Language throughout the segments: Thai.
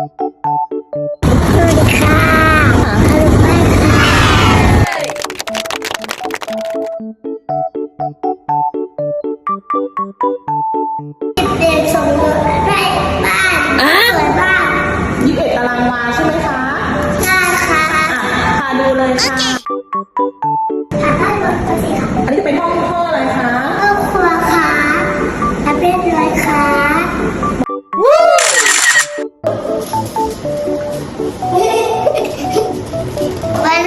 สวัสดีค่ะขอให้ลูกบ้านค่ะเด็กส่งรถให้บ้านสวยบ้านยี่สิบเอ็ดตารางวาใช่ไหมคะใช่ค่ะ อะพาดูเลยค่ะถ่ายภาพรถตัวสิ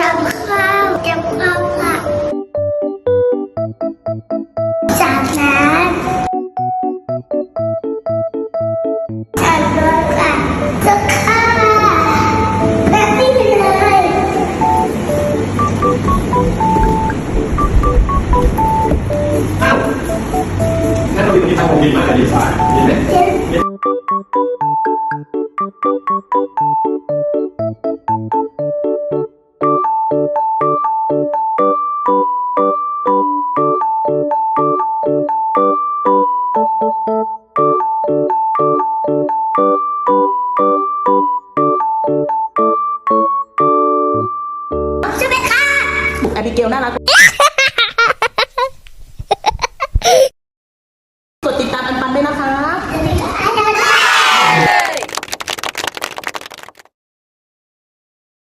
ทำข้าวเตรียมข้าวค่ะจากนั้นจัดรถค่ะจะค่ะแบบนี้เลยถ้าเราอยู่ที่ทางผมดีมากดีกว่าดีไหมใช่ไหมคะแอ บิเกลน่ารัก